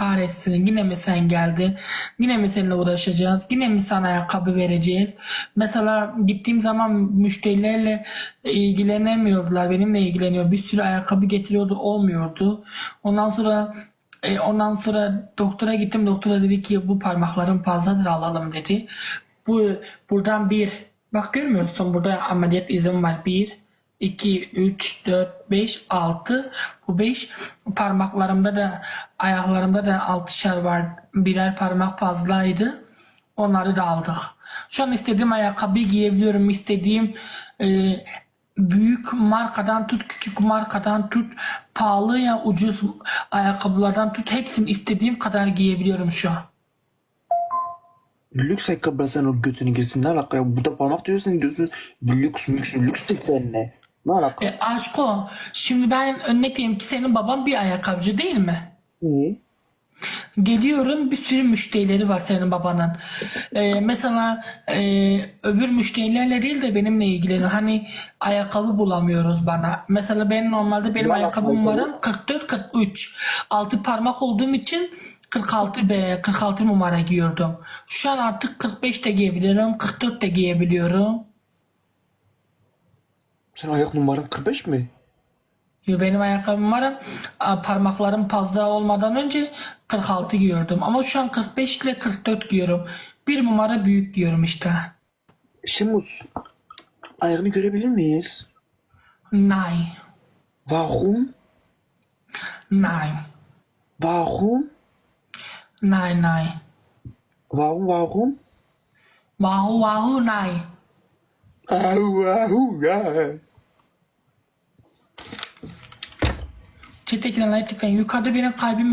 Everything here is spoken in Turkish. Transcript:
kahretsin yine mi sen geldin? Yine mi seninle uğraşacağız? Yine mi sana ayakkabı vereceğiz? Mesela gittiğim zaman müşterilerle ilgilenemiyordular. Benimle ilgileniyor. Bir sürü ayakkabı getiriyordu olmuyordu. Ondan sonra e, ondan sonra doktora gittim. Doktora dedi ki bu parmakların fazladır alalım dedi. Bu buradan bir bak görmüyorsun burada ameliyat izin var. Bir 2, 3, 4, 5, 6. Bu 5 parmaklarımda da ayaklarımda da altışar var. Birer parmak fazlaydı. Onları da aldık. Şu an istediğim ayakkabıyı giyebiliyorum. İstediğim e, büyük markadan tut, küçük markadan tut, pahalı ya ucuz ayakkabılardan tut. Hepsini istediğim kadar giyebiliyorum şu an. Lüks ayakkabı sen o götünü girsin ne alaka ya? Burada parmak diyorsun diyorsun. Lüks lüks lüks de ne? Ne alaka? E, aşko, şimdi ben örnek diyeyim ki senin baban bir ayakkabıcı değil mi? İyi. Geliyorum bir sürü müşterileri var senin babanın. Ee, mesela e, öbür müşterilerle değil de benimle ilgileniyor. Hani ayakkabı bulamıyoruz bana. Mesela ben normalde benim Ne ayakkabı ayakkabı? numaram 44-43. Altı parmak olduğum için 46 be 46 numara giyiyordum. Şu an artık 45 de giyebiliyorum. 44 de giyebiliyorum. Sen ayak numaran 45 mi? Yo, Benim ayakkabı numaram a, parmaklarım fazla olmadan önce 46 giyiyordum. Ama şu an 45 ile 44 giyiyorum. Bir numara büyük giyiyorum işte. Şimuz. Ayağını görebilir miyiz? Nein. Warum? Nein. Warum? Nein, nein. Warum warum? Wahu wahu nein. Au au ya. Çetekinden tıklayın. Yukarıda benim kalbim